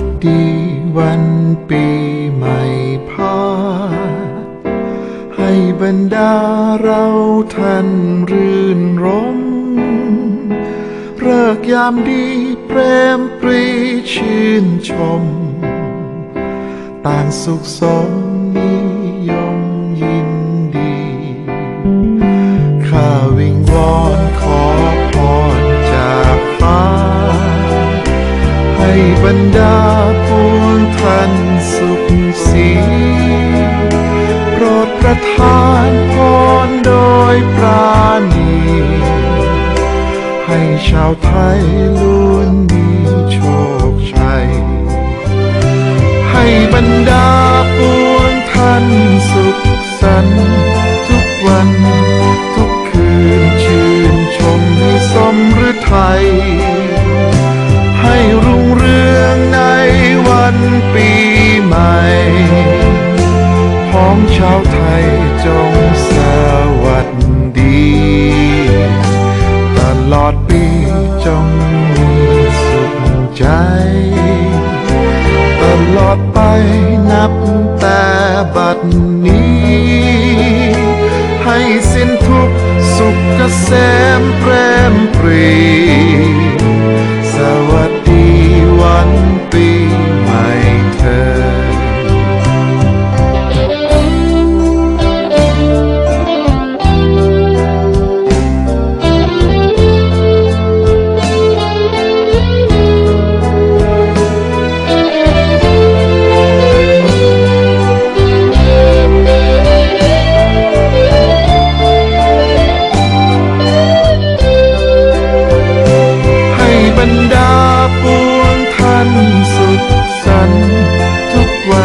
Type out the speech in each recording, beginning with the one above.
สดีวันปีใหม่พา ให้บรรดาเราท่านรื่นรมเลิกยามดีเปรมปรีชื่นชม ต่างสุขสม บรรดาปวงท่านสุขสีโปรดประทานพรโดยปราณีให้ชาวไทยล้วนมีโชคชัย ให้บรรดาปวงท่านสุขสันทุกวัน ทุกคืนชื่นชมให้สมฤทัย ปีใหม่พ้องชาวไทยจงสวัสดี ตลอดปีจงมีสุขใจ ตลอดไปนับแต่บัดนี้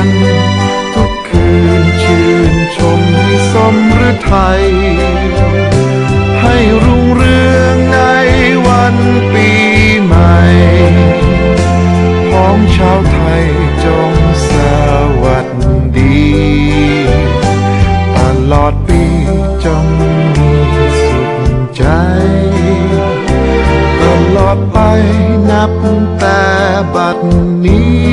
ทุกวันทุกคืนชื่นชมให้สมฤทัยให้รุ่งเรืองในวันปีใหม่พ้องชาวไทยจงสวัสดี ตลอดปีจงมีสุขใจ ตลอดไปนับแต่บัดนี้